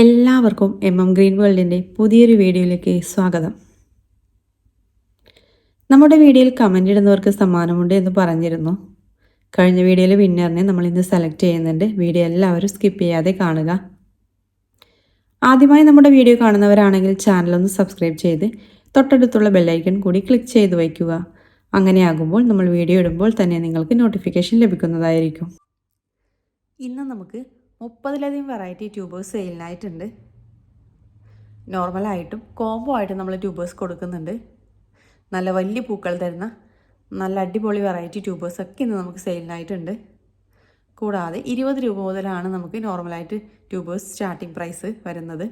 എല്ലാവർക്കും M M green വേൾഡിന്റെ പുതിയൊരു വീഡിയോയിലേക്ക് സ്വാഗതം. നമ്മുടെ വീഡിയോയിൽ കമന്റ് ഇടുന്നവർക്ക് സമ്മാനമുണ്ട് എന്ന് പറഞ്ഞിരുന്നു. കഴിഞ്ഞ വീഡിയോയിലെ വിന്നറിനെ നമ്മൾ ഇന്ന് സെലക്ട് ചെയ്യുന്നുണ്ട്. വീഡിയോ എല്ലാവരും സ്കിപ്പ് ചെയ്യാതെ കാണുക. ആദ്യമായി നമ്മുടെ വീഡിയോ കാണുന്നവരാണെങ്കിൽ ചാനലൊന്ന് സബ്സ്ക്രൈബ് ചെയ്ത് തൊട്ടടുത്തുള്ള ബെല്ലൈക്കൺ കൂടി ക്ലിക്ക് ചെയ്ത് വയ്ക്കുക. അങ്ങനെയാകുമ്പോൾ നമ്മൾ വീഡിയോ ഇടുമ്പോൾ തന്നെ നിങ്ങൾക്ക് നോട്ടിഫിക്കേഷൻ ലഭിക്കുന്നതായിരിക്കും. ഇന്ന് നമുക്ക് മുപ്പതിലധികം വെറൈറ്റി ട്യൂബേഴ്സ് സെയിലിനായിട്ടുണ്ട് നോർമലായിട്ടും കോംബോ ആയിട്ടും നമ്മൾ ട്യൂബേഴ്സ് കൊടുക്കുന്നുണ്ട്. നല്ല വലിയ പൂക്കൾ തരുന്ന നല്ല അടിപൊളി വെറൈറ്റി ട്യൂബേഴ്സ് ഒക്കെ ഇന്ന് നമുക്ക് സെയിലിനായിട്ടുണ്ട് കൂടാതെ ഇരുപത് രൂപ മുതലാണ് നമുക്ക് നോർമലായിട്ട് ട്യൂബേഴ്സ് സ്റ്റാർട്ടിംഗ് പ്രൈസ് വരുന്നത്.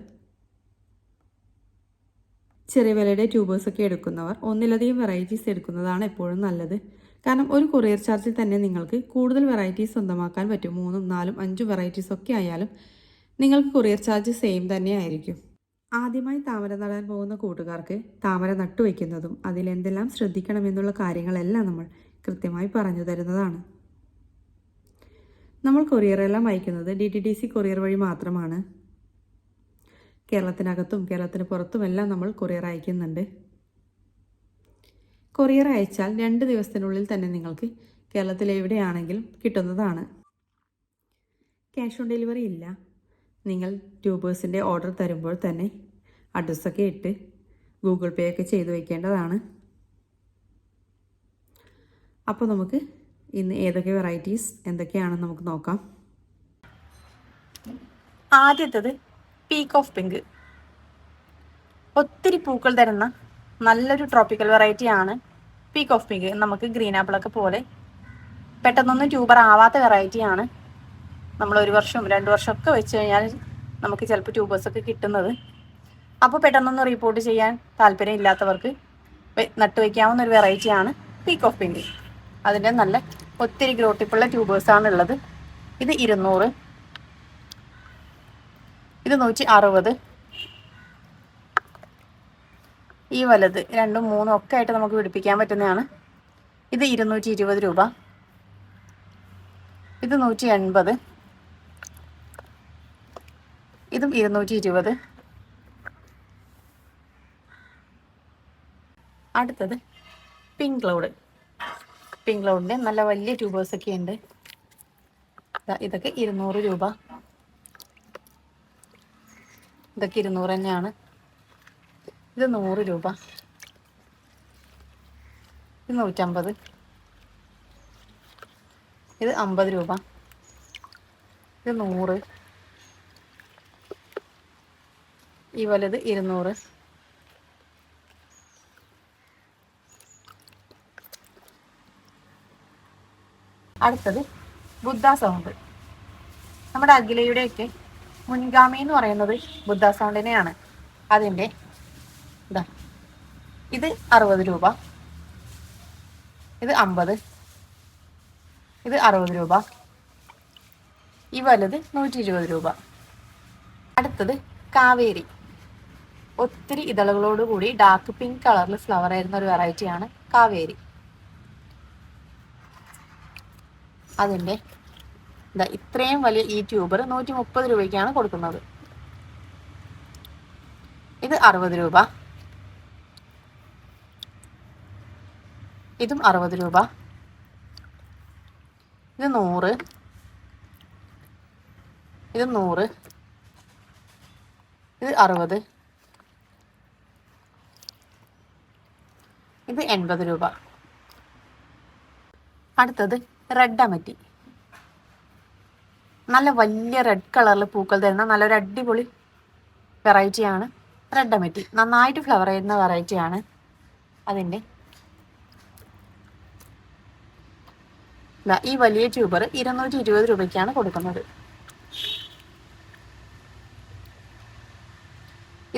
ചെറിയ വിലയുടെ ട്യൂബേഴ്സൊക്കെ എടുക്കുന്നവർ ഒന്നിലധികം വെറൈറ്റീസ് എടുക്കുന്നതാണ് എപ്പോഴും നല്ലത്. കാരണം ഒരു കൊറിയർ ചാർജിൽ തന്നെ നിങ്ങൾക്ക് കൂടുതൽ വെറൈറ്റീസ് സ്വന്തമാക്കാൻ പറ്റും. മൂന്നും നാലും അഞ്ചും വെറൈറ്റീസ് ഒക്കെ ആയാലും നിങ്ങൾക്ക് കൊറിയർ ചാർജ് സെയിം തന്നെ ആയിരിക്കും. ആദ്യമായി താമര നടാൻ പോകുന്ന കൂട്ടുകാർക്ക് താമര നട്ടുവയ്ക്കുന്നതും അതിലെന്തെല്ലാം ശ്രദ്ധിക്കണമെന്നുള്ള കാര്യങ്ങളെല്ലാം നമ്മൾ കൃത്യമായി പറഞ്ഞു തരുന്നതാണ്. നമ്മൾ കൊറിയറെല്ലാം അയക്കുന്നത് D T D C courier വഴി മാത്രമാണ്. കേരളത്തിനകത്തും കേരളത്തിന് പുറത്തുമെല്ലാം നമ്മൾ കൊറിയർ അയക്കുന്നുണ്ട്. കൊറിയർ അയച്ചാൽ രണ്ട് ദിവസത്തിനുള്ളിൽ തന്നെ നിങ്ങൾക്ക് കേരളത്തിൽ എവിടെയാണെങ്കിലും കിട്ടുന്നതാണ്. ക്യാഷ് ഓൺ ഡെലിവറി ഇല്ല. നിങ്ങൾ ട്യൂബേഴ്സിന്റെ ഓർഡർ തരുമ്പോൾ തന്നെ അഡ്രസ്സൊക്കെ ഇട്ട് ഗൂഗിൾ പേ ഒക്കെ ചെയ്ത് വയ്ക്കേണ്ടതാണ് അപ്പോൾ നമുക്ക് ഇന്ന് ഏതൊക്കെ വെറൈറ്റീസ് എന്തൊക്കെയാണെന്ന് നമുക്ക് നോക്കാം. ആദ്യത്തത് പീക്ക് ഓഫ് പിങ്ക്. ഒത്തിരി പൂക്കൾ തരുന്ന നല്ലൊരു ട്രോപ്പിക്കൽ വെറൈറ്റി ആണ്. പീക്ക് ഓഫ് പിങ്ക് നമുക്ക് ഗ്രീൻ ആപ്പിളൊക്കെ പോലെ. പെട്ടെന്നൊന്നും ട്യൂബർ ആവാത്ത വെറൈറ്റി ആണ്. നമ്മൾ ഒരു വർഷവും രണ്ട് വർഷം ഒക്കെ വെച്ച് കഴിഞ്ഞാൽ നമുക്ക് ചിലപ്പോൾ ട്യൂബേഴ്സൊക്കെ കിട്ടുന്നത്. അപ്പോൾ പെട്ടെന്നൊന്നും റിപ്പോർട്ട് ചെയ്യാൻ താല്പര്യം ഇല്ലാത്തവർക്ക് നട്ട് നട്ടുവയ്ക്കാവുന്ന ഒരു വെറൈറ്റിയാണ് പീക്ക് ഓഫ് പിങ്ക് അതിന്റെ നല്ല ഒത്തിരി ഗ്രോട്ടിപ്പുള്ള ട്യൂബേഴ്സാണ് ഉള്ളത്. ഇത് ഇരുന്നൂറ്. ഇത് നൂറ്റി അറുപത്. ഈ വലത് രണ്ടും മൂന്നും ഒക്കെ ആയിട്ട് നമുക്ക് പിടിപ്പിക്കാൻ പറ്റുന്നതാണ്. ഇത് ഇരുന്നൂറ്റി ഇരുപത് രൂപ. ഇത് നൂറ്റി എൺപത് ഇതും ഇരുന്നൂറ്റി ഇരുപത് അടുത്തത് പിങ്ക് ക്ലൗഡ്. പിങ്ക് ക്ലൗഡിന്റെ നല്ല വലിയ ട്യൂബേഴ്സ് ഒക്കെ ഉണ്ട്. ഇതൊക്കെ ഇരുന്നൂറ് രൂപ. ഇതൊക്കെ ഇരുന്നൂറ് തന്നെയാണ്. ഇത് നൂറ് രൂപ. ഇത് നൂറ്റമ്പത് ഇത് അമ്പത് രൂപ. ഇത് നൂറ്. ഈ വലുത് ഇരുന്നൂറ്. അടുത്തത് ബുദ്ധ സൗണ്ട്. നമ്മുടെ അഖിലയുടെയൊക്കെ മുൻഗാമി എന്ന് പറയുന്നത് ബുദ്ധ സൗണ്ടിനെയാണ്. അതിന്റെ ഇതാ. അറുപത് രൂപ. ഇത് അമ്പത്. ഇത് അറുപത് രൂപ. ഈ വലുത് നൂറ്റി ഇരുപത് രൂപ. അടുത്തത് കാവേരി. ഒത്തിരി ഇതളുകളോട് കൂടി ഡാർക്ക് പിങ്ക് കളറിൽ ഫ്ലവർ ആയിരുന്ന ഒരു വെറൈറ്റിയാണ് കാവേരി. അതിന്റെ എന്താ ഇത്രയും വലിയ ഈ ട്യൂബർ നൂറ്റി മുപ്പത് രൂപയ്ക്കാണ് കൊടുക്കുന്നത്. ഇത് അറുപത് രൂപ. ഇതും അറുപത് രൂപ. ഇത് നൂറ്. ഇത് നൂറ്. ഇത് അറുപത്. ഇത് എൺപത് രൂപ. അടുത്തത് റെഡ് അമറ്റി. നല്ല വലിയ റെഡ് കളറിൽ പൂക്കൾ തരുന്ന നല്ലൊരു അടിപൊളി വെറൈറ്റിയാണ് റെഡ് അമറ്റി. നന്നായിട്ട് ഫ്ലവർ ചെയ്യുന്ന വെറൈറ്റിയാണ് അതിന്റെ ഈ വലിയ ട്യൂബർ ഇരുന്നൂറ്റി ഇരുപത് രൂപയ്ക്കാണ് കൊടുക്കുന്നത്.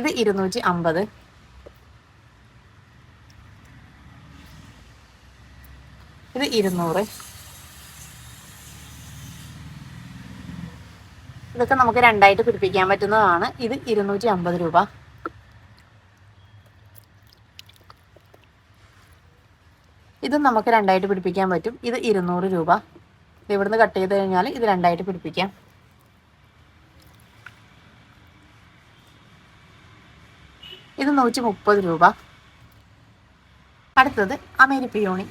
ഇത് ഇരുന്നൂറ്റി അമ്പത് ഇത് ഇരുന്നൂറ്. ഇതൊക്കെ നമുക്ക് രണ്ടായിട്ട് പിടിപ്പിക്കാൻ പറ്റുന്നതാണ്. ഇത് ഇരുന്നൂറ്റി അമ്പത് രൂപ. ഇതും നമുക്ക് രണ്ടായിട്ട് പിടിപ്പിക്കാൻ പറ്റും. ഇത് ഇരുന്നൂറ് രൂപ. ഇത് ഇവിടുന്ന് കട്ട് ചെയ്ത് കഴിഞ്ഞാൽ ഇത് രണ്ടായിട്ട് പിടിപ്പിക്കാം. ഇത് നൂറ്റി മുപ്പത് രൂപ. അടുത്തത് അമേരി പിയോണി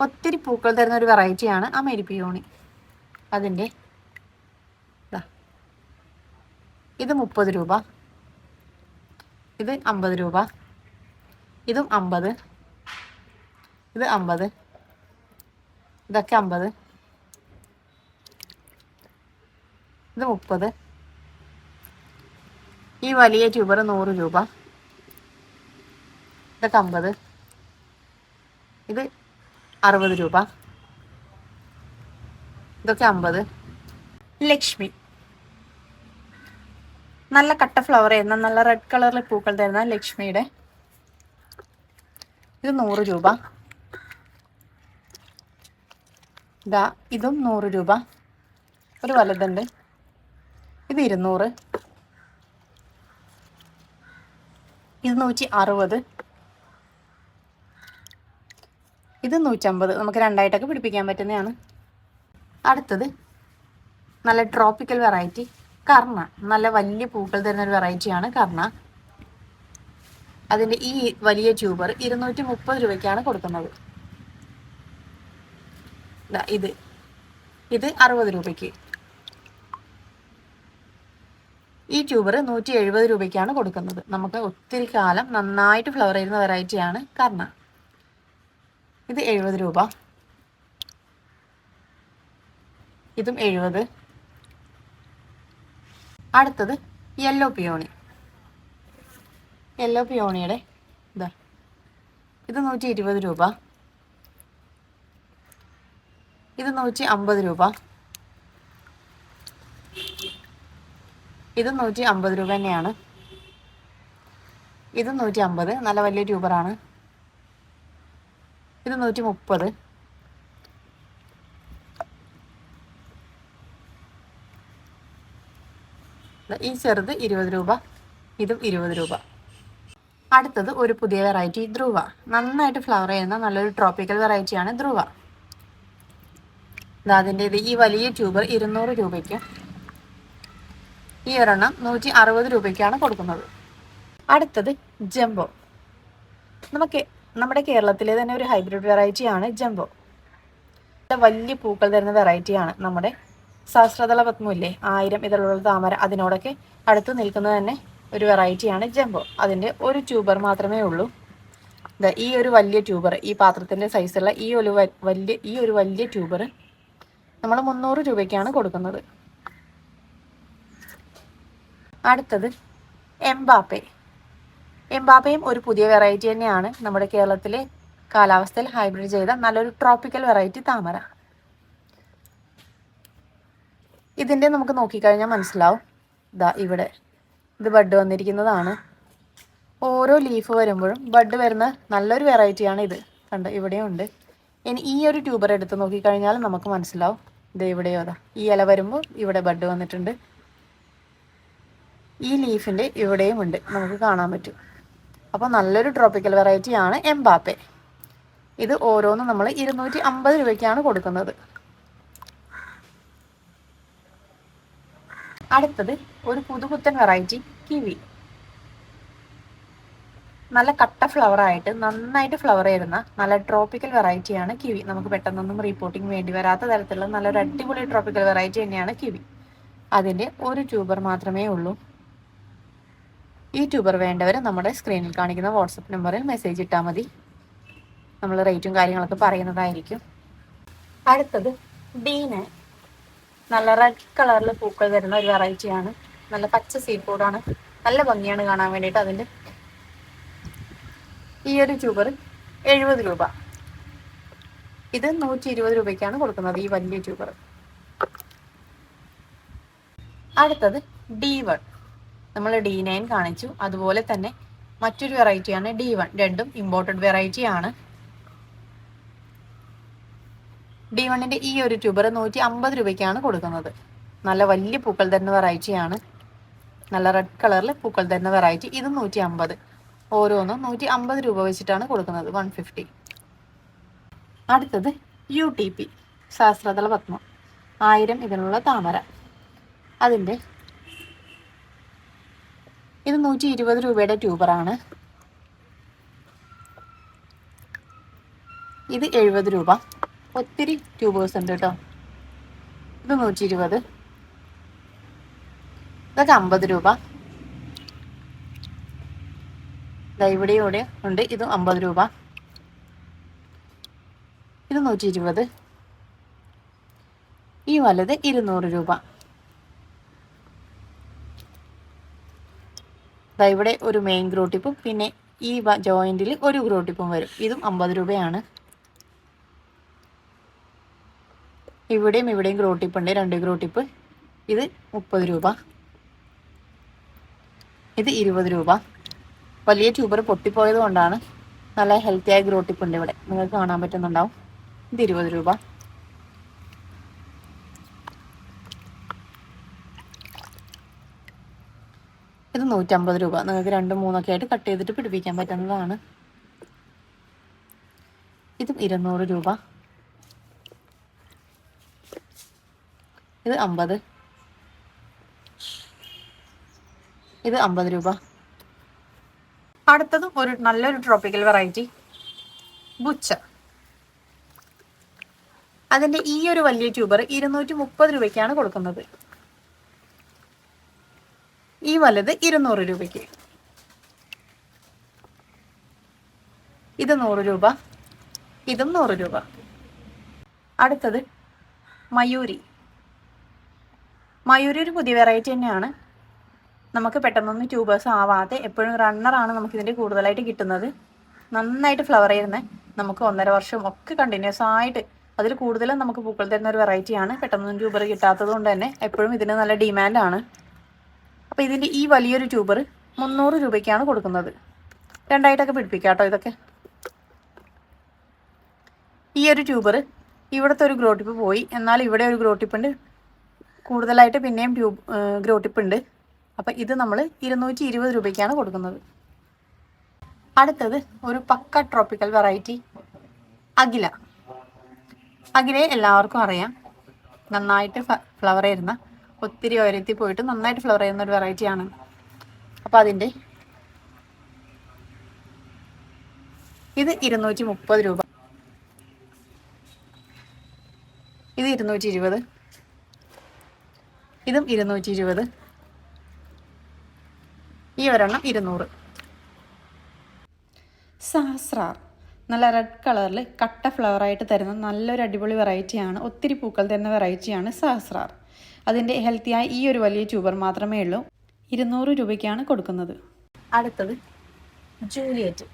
ഒത്തിരി പൂക്കൾ തരുന്ന ഒരു വെറൈറ്റിയാണ് അമേരി പിയോണി അതിന്റെ. ഇത് മുപ്പത് രൂപ. ഇത് അമ്പത് രൂപ. ഇതും അമ്പത്. ഇത് അമ്പത്. ഇതൊക്കെ അമ്പത്. ഇത് മുപ്പത്. ഈ വലിയ ട്യൂബർ നൂറ് രൂപ. ഇതൊക്കെ അമ്പത്. ഇത് അറുപത് രൂപ. ഇതൊക്കെ അമ്പത്. ലക്ഷ്മി. നല്ല കട്ട ഫ്ലവർ ചെയ്യുന്ന നല്ല റെഡ് കളറിൽ പൂക്കൾ തരുന്ന ലക്ഷ്മിയുടെ. ഇത് നൂറ് രൂപ. ഇതാ ഇതും നൂറ് രൂപ. ഒരു വലുതുണ്ട്. ഇത് ഇരുന്നൂറ്. ഇത് നൂറ്റി അറുപത്. ഇത് നൂറ്റമ്പത്. നമുക്ക് രണ്ടായിട്ടൊക്കെ പിടിപ്പിക്കാൻ പറ്റുന്നതാണ്. അടുത്തത് നല്ല ട്രോപ്പിക്കൽ വെറൈറ്റി. കർണ. നല്ല വലിയ പൂക്കൾ തരുന്ന ഒരു വെറൈറ്റിയാണ് കർണ. അതിന്റെ ഈ വലിയ ട്യൂബർ ഇരുന്നൂറ്റി മുപ്പത് രൂപയ്ക്കാണ് കൊടുക്കുന്നത്. ഇത്. ഇത് അറുപത് രൂപയ്ക്ക്. ഈ ട്യൂബർ നൂറ്റി എഴുപത് രൂപയ്ക്കാണ് കൊടുക്കുന്നത്. നമുക്ക് ഒത്തിരി കാലം നന്നായിട്ട് ഫ്ലവർ ചെയ്യുന്ന വെറൈറ്റിയാണ് കർണ. ഇത് എഴുപത് രൂപ. ഇതും എഴുപത്. അടുത്തത് യെല്ലോ പിയോണി യെല്ലോ പിയോണിയുടെ ഇതാ. ഇത് നൂറ്റി ഇരുപത് രൂപ. ഇത് നൂറ്റി അമ്പത് രൂപ. ഇത് നൂറ്റി അമ്പത് രൂപ തന്നെയാണ്. ഇത് നൂറ്റി അമ്പത് നല്ല വലിയ ട്യൂബറാണ്. ഇത് നൂറ്റി മുപ്പത് ഈ ചെറുത് ഇരുപത് രൂപ ഇതും ഇരുപത് രൂപ. അടുത്തത് ഒരു പുതിയ വെറൈറ്റി ധ്രുവ. നന്നായിട്ട് ഫ്ലവർ ചെയ്യുന്ന നല്ലൊരു ട്രോപ്പിക്കൽ വെറൈറ്റിയാണ് ധ്രുവ. അതിന്റെ ഇത് ഈ വലിയ ട്യൂബ് ഇരുന്നൂറ് രൂപയ്ക്ക് ഈ ഒരെണ്ണം നൂറ്റി അറുപത് രൂപയ്ക്കാണ് കൊടുക്കുന്നത്. അടുത്തത് ജംബോ. നമുക്ക് നമ്മുടെ കേരളത്തിലെ തന്നെ ഒരു ഹൈബ്രിഡ് വെറൈറ്റിയാണ് ജംബോ. വലിയ പൂക്കൾ തരുന്ന വെറൈറ്റിയാണ് നമ്മുടെ സഹസ്രതല പത്മമില്ലേ? ആയിരം ഇതിലുള്ള താമര അതിനോടൊക്കെ അടുത്ത് നിൽക്കുന്നത് തന്നെ ഒരു വെറൈറ്റിയാണ് ജംബോ. അതിന്റെ ഒരു ട്യൂബർ മാത്രമേ ഉള്ളൂ. ഈ ഒരു വലിയ ട്യൂബർ ഈ പാത്രത്തിന്റെ സൈസുള്ള ഈ ഒരു വലിയ ഈ ഒരു വലിയ ട്യൂബർ നമ്മൾ മുന്നൂറ് രൂപയ്ക്കാണ് കൊടുക്കുന്നത്. അടുത്തത് എംബാപ്പെ. എംബാപ്പയും ഒരു പുതിയ വെറൈറ്റി തന്നെയാണ് നമ്മുടെ കേരളത്തിലെ കാലാവസ്ഥയിൽ ഹൈബ്രിഡ് ചെയ്ത നല്ലൊരു ട്രോപ്പിക്കൽ വെറൈറ്റി താമര. ഇതിന്റെ നമുക്ക് നോക്കിക്കഴിഞ്ഞാൽ മനസ്സിലാവും. ഇതാ ഇവിടെ ഇത് ബഡ് വന്നിരിക്കുന്നതാണ്. ഓരോ ലീഫ് വരുമ്പോഴും ബഡ് വരുന്ന നല്ലൊരു വെറൈറ്റിയാണ് ഇത് കണ്ട് ഇവിടെയുണ്ട്. ഇനി ഈ ഒരു ട്യൂബർ എടുത്ത് നോക്കിക്കഴിഞ്ഞാൽ നമുക്ക് മനസ്സിലാവും. ഇത് ഇവിടെയോ അതാ. ഈ ഇല വരുമ്പോൾ ഇവിടെ ബഡ് വന്നിട്ടുണ്ട്. ഈ ലീഫിന്റെ ഇവിടെയും ഉണ്ട്. നമുക്ക് കാണാൻ പറ്റും. അപ്പോൾ നല്ലൊരു ട്രോപ്പിക്കൽ വെറൈറ്റിയാണ് എംബാപ്പെ. ഇത് ഓരോന്നും നമ്മൾ ഇരുന്നൂറ്റി അമ്പത് രൂപയ്ക്കാണ് കൊടുക്കുന്നത്. അടുത്തത് ഒരു പുതുപുത്തൻ വെറൈറ്റി കിവി. നല്ല കട്ട ഫ്ലവർ ആയിട്ട് നന്നായിട്ട് ഫ്ലവർ ചെയ്യുന്ന നല്ല ട്രോപ്പിക്കൽ വെറൈറ്റിയാണ് കിവി നമുക്ക് പെട്ടെന്നൊന്നും റിപ്പോർട്ടിംഗ് വേണ്ടി വരാത്ത തരത്തിലുള്ള നല്ലൊരു അടിപൊളി ട്രോപ്പിക്കൽ വെറൈറ്റി തന്നെയാണ് കിവി അതിന്റെ ഒരു ട്യൂബർ മാത്രമേ ഉള്ളൂ. ഈ ട്യൂബർ വേണ്ടവർ നമ്മുടെ സ്ക്രീനിൽ കാണിക്കുന്ന വാട്സപ്പ് നമ്പറിൽ മെസ്സേജ് ഇട്ടാൽ മതി. നമ്മൾ റേറ്റും കാര്യങ്ങളൊക്കെ പറയുന്നതായിരിക്കും. അടുത്തത് ഡീന് നല്ല റെഡ് കളറിൽ പൂക്കൾ വരുന്ന ഒരു വെറൈറ്റിയാണ് നല്ല പച്ച സീ ഫുഡാണ് നല്ല ഭംഗിയാണ് കാണാൻ വേണ്ടിയിട്ട് അതിന്റെ ഈ ഒരു ട്യൂബർ എഴുപത് രൂപ. ഇത് നൂറ്റി ഇരുപത് രൂപയ്ക്കാണ് കൊടുക്കുന്നത് ഈ വലിയ ട്യൂബർ അടുത്തത് ഡി വൺ നമ്മൾ ഡി നയൻ കാണിച്ചു. അതുപോലെ തന്നെ മറ്റൊരു വെറൈറ്റിയാണ് ഡി വൺ രണ്ടും ഇമ്പോർട്ടഡ് വെറൈറ്റി ആണ്. ഡി വണ്ണിന്റെ ഈ ഒരു ട്യൂബർ നൂറ്റി അമ്പത് രൂപയ്ക്കാണ് കൊടുക്കുന്നത്. നല്ല വലിയ പൂക്കൾ തരുന്ന വെറൈറ്റിയാണ് നല്ല റെഡ് കളറിൽ പൂക്കൾ തരുന്ന വെറൈറ്റി ഇത് നൂറ്റി അമ്പത് ഓരോന്നും നൂറ്റി അമ്പത് രൂപ വെച്ചിട്ടാണ് കൊടുക്കുന്നത് വൺ ഫിഫ്റ്റി അടുത്തത് യു ടി പി ശാസ്ത്രതല പത്മം ആയിരം ഇതിനുള്ള താമര. അതിന്റെ ഇത് നൂറ്റി ഇരുപത് രൂപയുടെ ട്യൂബറാണ്. ഇത് എഴുപത് രൂപ. ഒത്തിരി ട്യൂബേഴ്സ് ഉണ്ട് കേട്ടോ. ഇത് നൂറ്റി ഇരുപത് ഇതൊക്കെ അമ്പത് രൂപ. ഇവിടെ ഇവിടെ ഉണ്ട്. ഇതും അമ്പത് രൂപ. ഇത് നൂറ്റി ഇരുപത് ഈ വലത് ഇരുന്നൂറ് രൂപ. ഇവിടെ ഒരു മെയിൻ ഗ്രോ ടിപ്പും പിന്നെ ഈ ജോയിന്റിൽ ഒരു ഗ്രോ ടിപ്പും വരും. ഇതും അമ്പത് രൂപയാണ്. ഇവിടെയും ഇവിടെയും ഗ്രോ ഉണ്ട്. രണ്ട് ഗ്രോ ടിപ്പ് ഇത് മുപ്പത് രൂപ. ഇത് ഇരുപത് രൂപ. വലിയ ട്യൂബർ പൊട്ടിപ്പോയത് കൊണ്ടാണ് നല്ല ഹെൽത്തി ആയ ഗ്രോ ടിപ്പ് ഉണ്ട് ഇവിടെ. നിങ്ങൾക്ക് കാണാൻ പറ്റുന്നുണ്ടാവും. ഇത് ഇരുപത് രൂപ. ഇത് നൂറ്റമ്പത് രൂപ. നിങ്ങൾക്ക് രണ്ടും മൂന്നൊക്കെ ആയിട്ട് കട്ട് ചെയ്തിട്ട് പിടിപ്പിക്കാൻ പറ്റുന്നതാണ്. ഇതും ഇരുന്നൂറ് രൂപ. ഇത് അമ്പത്. ഇത് അമ്പത് രൂപ. അടുത്തതും ഒരു നല്ലൊരു ട്രോപ്പിക്കൽ വെറൈറ്റി ബുച്ച അതിന്റെ ഈ ഒരു വലിയ ട്യൂബർ ഇരുന്നൂറ്റി മുപ്പത് രൂപയ്ക്കാണ് കൊടുക്കുന്നത്. ഈ വലുത് ഇരുന്നൂറ് രൂപയ്ക്ക്. ഇത് നൂറ് രൂപ ഇതും നൂറ് രൂപ. അടുത്തത് മയൂരി. മയൂരി ഒരു പുതിയ വെറൈറ്റി തന്നെയാണ്. നമുക്ക് പെട്ടെന്നൊന്നും ട്യൂബേഴ്സ് ആവാതെ എപ്പോഴും റണ്ണറാണ് നമുക്ക് ഇതിന്റെ കൂടുതലായിട്ട് കിട്ടുന്നത്. നന്നായിട്ട് ഫ്ലവർ ചെയ്യുന്നത് നമുക്ക് ഒന്നര വർഷം ഒക്കെ കണ്ടിന്യൂസ് ആയിട്ട് അതിൽ കൂടുതലും നമുക്ക് പൂക്കൾ തരുന്ന ഒരു വെറൈറ്റിയാണ് പെട്ടെന്നൊന്നും ട്യൂബർ കിട്ടാത്തത് കൊണ്ട് തന്നെ എപ്പോഴും ഇതിന് നല്ല ഡിമാൻഡാണ് അപ്പോൾ ഇതിന്റെ ഈ വലിയൊരു ട്യൂബർ മുന്നൂറ് രൂപയ്ക്കാണ് കൊടുക്കുന്നത്. രണ്ടായിട്ടൊക്കെ പിടിപ്പിക്കാം കേട്ടോ ഇതൊക്കെ. ഈ ഒരു ട്യൂബർ ഇവിടുത്തെ ഒരു ഗ്രോട്ടിപ്പ് പോയി. എന്നാൽ ഇവിടെ ഒരു ഗ്രോ ടിപ്പ് ഉണ്ട് കൂടുതലായിട്ട് പിന്നെയും ട്യൂബ് ഗ്രോ ടിപ്പ് ഉണ്ട് അപ്പം ഇത് നമ്മൾ ഇരുന്നൂറ്റി ഇരുപത് രൂപയ്ക്കാണ് കൊടുക്കുന്നത്. അടുത്തത് ഒരു പക്ക ട്രോപ്പിക്കൽ വെറൈറ്റി അഖില. അഖിലയെ എല്ലാവർക്കും അറിയാം. നന്നായിട്ട് ഫ്ലവർ ചെയ്യുന്ന ഒത്തിരി ഉയരത്തിൽ പോയിട്ട് നന്നായിട്ട് ഫ്ലവർ ചെയ്യുന്ന ഒരു വെറൈറ്റിയാണ് അപ്പോൾ അതിന്റെ ഇത് ഇരുന്നൂറ്റി മുപ്പത് രൂപ. ഇത് ഇരുന്നൂറ്റി ഇരുപത് ഇതും ഇരുന്നൂറ്റി ഇരുപത് ഈ ഒരെണ്ണം ഇരുന്നൂറ്. സഹസ്രാർ. നല്ല റെഡ് കളറിൽ കട്ട ഫ്ലവർ ആയിട്ട് തരുന്ന നല്ലൊരു അടിപൊളി വെറൈറ്റിയാണ് ഒത്തിരി പൂക്കൾ തരുന്ന വെറൈറ്റിയാണ് സഹസ്രാർ. അതിന്റെ ഹെൽത്തിയായ ഈ ഒരു വലിയ ട്യൂബർ മാത്രമേ ഉള്ളൂ. ഇരുന്നൂറ് രൂപയ്ക്കാണ് കൊടുക്കുന്നത്. അടുത്തത് ജൂലിയറ്റ്.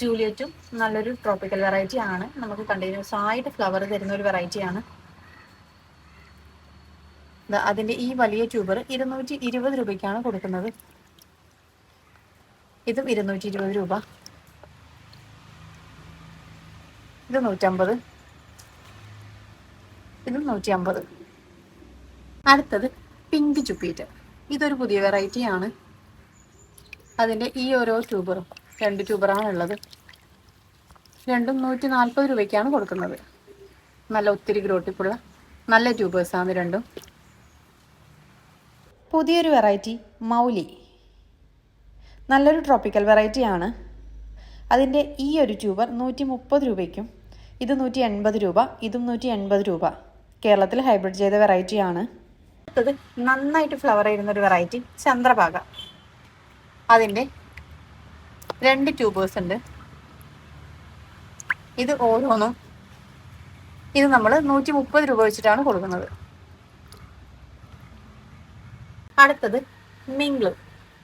ജൂലിയറ്റും നല്ലൊരു ട്രോപ്പിക്കൽ വെറൈറ്റി ആണ്. നമുക്ക് കണ്ടിന്യൂസ് ആയിട്ട് ഫ്ലവർ തരുന്ന ഒരു വെറൈറ്റിയാണ് അതിന്റെ ഈ വലിയ ട്യൂബർ ഇരുന്നൂറ്റി ഇരുപത് രൂപയ്ക്കാണ് കൊടുക്കുന്നത്. ഇതും ഇരുന്നൂറ്റി ഇരുപത് രൂപ. ഇത് നൂറ്റമ്പത്. ഇതും നൂറ്റി അമ്പത് അടുത്തത് പിങ്ക് ചുപ്പീറ്റ് ഇതൊരു പുതിയ വെറൈറ്റി ആണ്. അതിന്റെ ഈ ഓരോ ട്യൂബറും രണ്ട് ട്യൂബറാണ് ഉള്ളത്. രണ്ടും നൂറ്റി നാൽപ്പത് രൂപയ്ക്കാണ് കൊടുക്കുന്നത്. നല്ല ഒത്തിരി ഗ്രോട്ടിപ്പുള്ള നല്ല ട്യൂബേഴ്സാണ് രണ്ടും. പുതിയൊരു വെറൈറ്റി മൗലി. നല്ലൊരു ട്രോപ്പിക്കൽ വെറൈറ്റിയാണ് അതിന്റെ ഈ ഒരു ട്യൂബർ നൂറ്റി മുപ്പത് രൂപയ്ക്കും ഇത് നൂറ്റി എൺപത് രൂപ ഇതും നൂറ്റി എൺപത് രൂപ. കേരളത്തിൽ ഹൈബ്രിഡ് ചെയ്ത വെറൈറ്റിയാണ് അടുത്തത് നന്നായിട്ട് ഫ്ലവർ ചെയ്യുന്ന ഒരു വെറൈറ്റി ചന്ദ്രഭാഗ. അതിന്റെ രണ്ട് ട്യൂബേഴ്സ് ഉണ്ട്. ഇത് ഓരോന്നും ഇത് നമ്മൾ നൂറ്റി മുപ്പത് രൂപ വെച്ചിട്ടാണ് കൊടുക്കുന്നത്. അടുത്തത് മിംഗ്ലു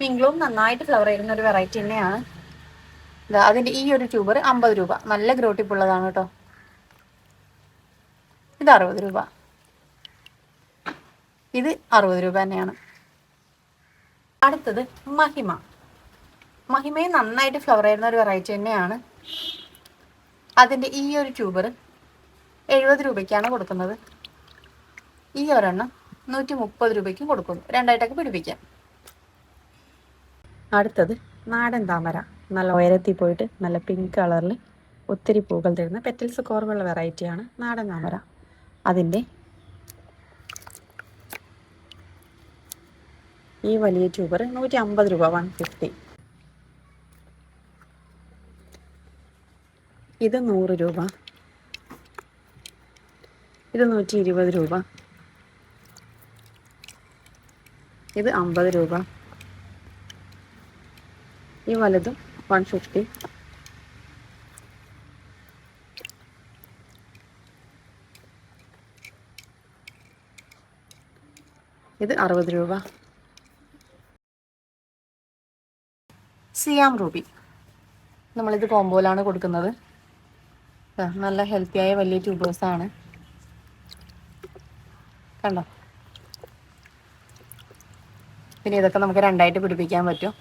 മിംഗ്ലും നന്നായിട്ട് ഫ്ലവർ ചെയ്യുന്ന ഒരു വെറൈറ്റി തന്നെയാണ്. ദാ അതിന്റെ ഈ ഒരു ട്യൂബർ അമ്പത് രൂപ. നല്ല ഗ്രോട്ടിപ്പ് ഉള്ളതാണ് കേട്ടോ. ഇത് അറുപത് രൂപ. ഇത് അറുപത് രൂപ തന്നെയാണ്. അടുത്തത് മഹിമ. മഹിമയും നന്നായിട്ട് ഫ്ലവർ ചെയ്യുന്ന ഒരു വെറൈറ്റി തന്നെയാണ്. അതിന്റെ ഈ ഒരു ട്യൂബർ എഴുപത് രൂപയ്ക്കാണ് കൊടുക്കുന്നത്. ഈ ഒരെണ്ണം നൂറ്റി മുപ്പത് രൂപയ്ക്കും കൊടുക്കുന്നു. രണ്ടായിട്ടൊക്കെ പിടിപ്പിക്കാം. അടുത്തത് നാടൻ താമര. നല്ല ഉയരത്തിൽ പോയിട്ട് നല്ല പിങ്ക് കളറിൽ ഒത്തിരി പൂക്കൾ തരുന്ന പെറ്റൽസ് കുറവുള്ള വെറൈറ്റിയാണ് നാടൻ താമര. അതിന്റെ ഈ വലിയ ട്യൂബർ നൂറ്റി അമ്പത് രൂപ വൺ ഫിഫ്റ്റി ഇത് നൂറ് രൂപ. ഇത് നൂറ്റി ഇരുപത് രൂപ. ഇത് അമ്പത് രൂപ. ഈ വലുതും വൺ ഫിഫ്റ്റി ഇത് അറുപത് രൂപ. സിയാം റൂബി നമ്മളിത് കോമ്പോയിലാണ് കൊടുക്കുന്നത്. നല്ല ഹെൽത്തിയായ വലിയ ട്യൂബേഴ്സാണ് കണ്ടോ? പിന്നെ ഇതൊക്കെ നമുക്ക് രണ്ടായിട്ട് പിടിപ്പിക്കാൻ പറ്റും.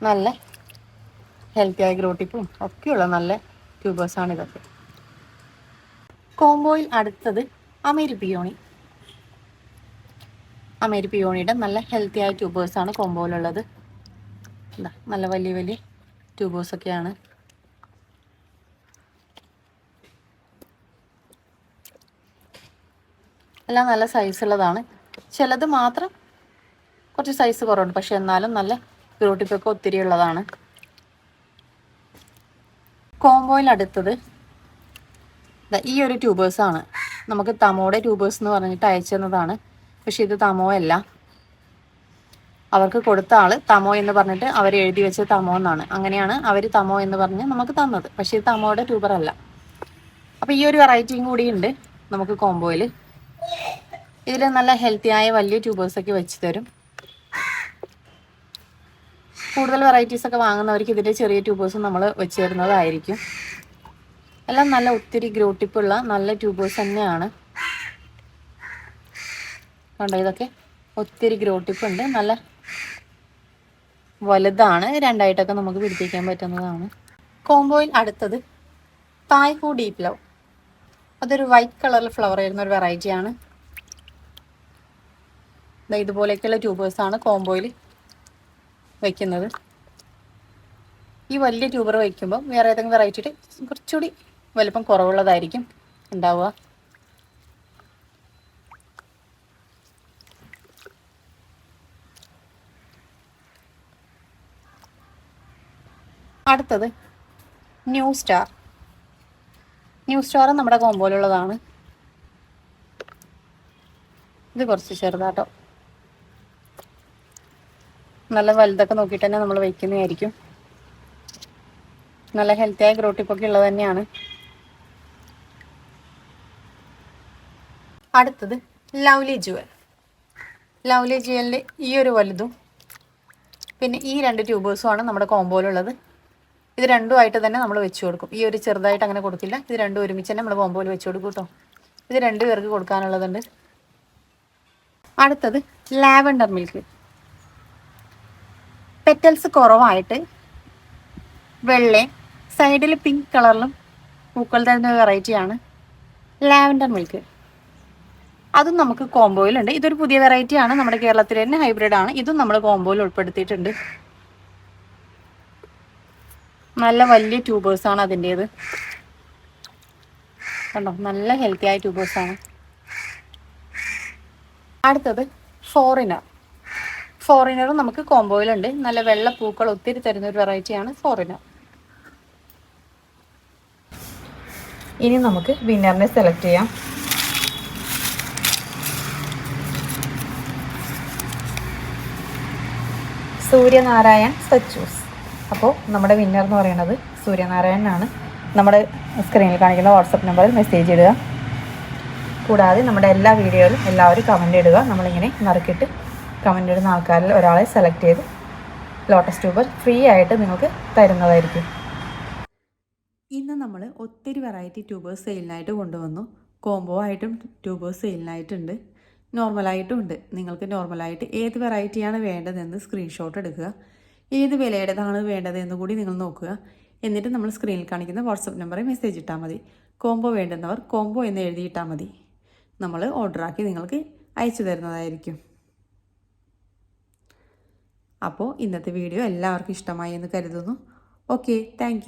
നല്ല ഹെൽത്തി ഹെൽത്തിയായ ഗ്രോട്ടിപ്പും ഒക്കെയുള്ള നല്ല ട്യൂബേഴ്സാണ് ഇതൊക്കെ. കോംബോയിൽ അടുത്തത് അമേരി പിയോണി. അമേരി പിയോണിയുടെ നല്ല ഹെൽത്തി ഹെൽത്തിയായ ട്യൂബേഴ്സാണ് കോംബോയിലുള്ളത് നല്ല വലിയ വലിയ ട്യൂബേഴ്സൊക്കെയാണ് എല്ലാം നല്ല സൈസ് ഉള്ളതാണ്. ചിലത് മാത്രം കുറച്ച് സൈസ് കുറവുണ്ട് പക്ഷെ എന്നാലും നല്ല ഗ്രോട്ടിപ്പൊക്കെ ഒത്തിരി ഉള്ളതാണ് കോംബോയിൽ അടുത്തത് ഈ ഒരു ട്യൂബേഴ്സാണ്. നമുക്ക് തമോയുടെ ട്യൂബേഴ്സ് എന്ന് പറഞ്ഞിട്ട് അയച്ചു തന്നതാണ് പക്ഷെ ഇത് തമോ അല്ല. അവർക്ക് കൊടുത്ത ആൾ തമോ എന്ന് പറഞ്ഞിട്ട് അവർ എഴുതി വെച്ച തമോ എന്നാണ്. അങ്ങനെയാണ് അവർ തമോ എന്ന് പറഞ്ഞ് നമുക്ക് തന്നത്. പക്ഷെ ഇത് തമോയുടെ ട്യൂബർ അല്ല. അപ്പോൾ ഈ ഒരു വെറൈറ്റിയും കൂടി ഉണ്ട് നമുക്ക് കോംബോയിൽ ഇതിൽ നല്ല ഹെൽത്തിയായ വലിയ ട്യൂബേഴ്സ് ഒക്കെ വെച്ച് തരും. കൂടുതൽ വെറൈറ്റീസ് ഒക്കെ വാങ്ങുന്നവർക്ക് ഇതിന്റെ ചെറിയ ട്യൂബേഴ്സ് നമ്മൾ വെച്ച് തരുന്നതായിരിക്കും. എല്ലാം നല്ല ഒത്തിരി ഗ്രോട്ടിപ്പുള്ള നല്ല ട്യൂബേഴ്സ് തന്നെയാണ്. കണ്ടോ ഇതൊക്കെ? ഒത്തിരി ഗ്രോട്ടിപ്പുണ്ട് നല്ല വലുതാണ്. രണ്ടായിട്ടൊക്കെ നമുക്ക് പിടിപ്പിക്കാൻ പറ്റുന്നതാണ്. കോംബോയിൽ അടുത്തത് തായ്പൂ ഡീപ് ലവ് അതൊരു വൈറ്റ് കളറിൽ ഫ്ലവർ വരുന്ന ഒരു വെറൈറ്റിയാണ് ഇതുപോലെയൊക്കെയുള്ള ട്യൂബേഴ്സാണ് കോംബോയിൽ വയ്ക്കുന്നത്. ഈ വലിയ ട്യൂബർ വയ്ക്കുമ്പോൾ വേറെ ഏതെങ്കിലും വെറൈറ്റിയുടെ കുറച്ചുകൂടി വലുപ്പം കുറവുള്ളതായിരിക്കും ഉണ്ടാവുക. അടുത്തത് ന്യൂ സ്റ്റാർ ന്യൂ സ്റ്റാർ നമ്മുടെ കോമ്പോയിലുള്ളതാണ് ഇത് കുറച്ച് ചെറുതാട്ടോ. നല്ല വലുതൊക്കെ നോക്കിയിട്ട് തന്നെ നമ്മൾ വയ്ക്കുന്നതായിരിക്കും. നല്ല ഹെൽത്തിയായ ഗ്രോട്ടിപ്പൊക്കെ ഉള്ളത് തന്നെയാണ്. അടുത്തത് ലവ്ലി ജുവൽ. ലവ്ലി ജുവലിന്റെ ഈ ഒരു വലുതും പിന്നെ ഈ രണ്ട് ട്യൂബേഴ്സുമാണ് നമ്മുടെ കോമ്പോയിലുള്ളത് ഇത് രണ്ടുമായിട്ട് തന്നെ നമ്മൾ വെച്ച് കൊടുക്കും. ഈ ഒരു ചെറുതായിട്ട് അങ്ങനെ കൊടുക്കില്ല. ഇത് രണ്ടും ഒരുമിച്ച് തന്നെ നമ്മൾ കോമ്പോയിൽ വെച്ച് കൊടുക്കും കേട്ടോ ഇത് രണ്ട് പേർക്ക് കൊടുക്കാനുള്ളതുണ്ട്. അടുത്തത് ലാവൻഡർ മിൽക്ക്. പെറ്റൽസ് കുറവായിട്ട് വെള്ളയും സൈഡിൽ പിങ്ക് കളറിലും പൂക്കൾ തരുന്ന വെറൈറ്റിയാണ് ലാവൻഡർ മിൽക്ക് അതും നമുക്ക് കോംബോയിലുണ്ട് ഇതൊരു പുതിയ വെറൈറ്റിയാണ് നമ്മുടെ കേരളത്തിൽ തന്നെ ഹൈബ്രിഡ് ആണ്. ഇതും നമ്മൾ കോംബോയിൽ ഉൾപ്പെടുത്തിയിട്ടുണ്ട്. നല്ല വലിയ ട്യൂബേഴ്സാണ് അതിന്റേത്. കണ്ടോ? നല്ല ഹെൽത്തി ആയ ട്യൂബേഴ്സാണ് അടുത്തത് ഫോറിനർ ഫോറിനറും നമുക്ക് കോംബോയിലുണ്ട് നല്ല വെള്ള പൂക്കൾ ഒത്തിരി തരുന്ന ഒരു വെറൈറ്റിയാണ് ഫോറിനർ ഇനി നമുക്ക് വിന്നറിനെ സെലക്ട് ചെയ്യാം. സൂര്യനാരായൺ സച്ചൂസ് അപ്പോൾ നമ്മുടെ വിന്നർ എന്ന് പറയുന്നത് സൂര്യനാരായണനാണ്. നമ്മുടെ സ്ക്രീനിൽ കാണിക്കുന്ന വാട്സപ്പ് നമ്പറിൽ മെസ്സേജ് ഇടുക. കൂടാതെ നമ്മുടെ എല്ലാ വീഡിയോയിലും എല്ലാവരും കമന്റ് ഇടുക. നമ്മളിങ്ങനെ നറുക്കിട്ട് കമന്റ് ഇടുന്ന ആൾക്കാരിൽ ഒരാളെ സെലക്ട് ചെയ്ത് ലോട്ടസ് ട്യൂബർ ഫ്രീ ആയിട്ട് നിങ്ങൾക്ക് തരുന്നതായിരിക്കും. ഇന്ന് നമ്മൾ ഒത്തിരി വെറൈറ്റി ട്യൂബേഴ്സ് സെയിലിനായിട്ട് കൊണ്ടുവന്നു. കോംബോ ആയിട്ടും ട്യൂബേഴ്സ് സെയിലിനായിട്ടുണ്ട് നോർമലായിട്ടും ഉണ്ട്. നിങ്ങൾക്ക് നോർമലായിട്ട് ഏത് വെറൈറ്റിയാണ് വേണ്ടതെന്ന് സ്ക്രീൻഷോട്ട് എടുക്കുക. ഏത് വിലയുടേതാണ് വേണ്ടതെന്ന് കൂടി നിങ്ങൾ നോക്കുക. എന്നിട്ട് നമ്മൾ സ്ക്രീനിൽ കാണിക്കുന്ന വാട്സപ്പ് നമ്പറിൽ മെസ്സേജ് ഇട്ടാൽ മതി. കോംബോ വേണ്ടുന്നവർ കോംബോ എന്ന് എഴുതിയിട്ടാൽ മതി. നമ്മൾ ഓർഡറാക്കി നിങ്ങൾക്ക് അയച്ചു തരുന്നതായിരിക്കും. അപ്പോൾ ഇന്നത്തെ വീഡിയോ എല്ലാവർക്കും ഇഷ്ടമായി എന്ന് കരുതുന്നു. Okay thank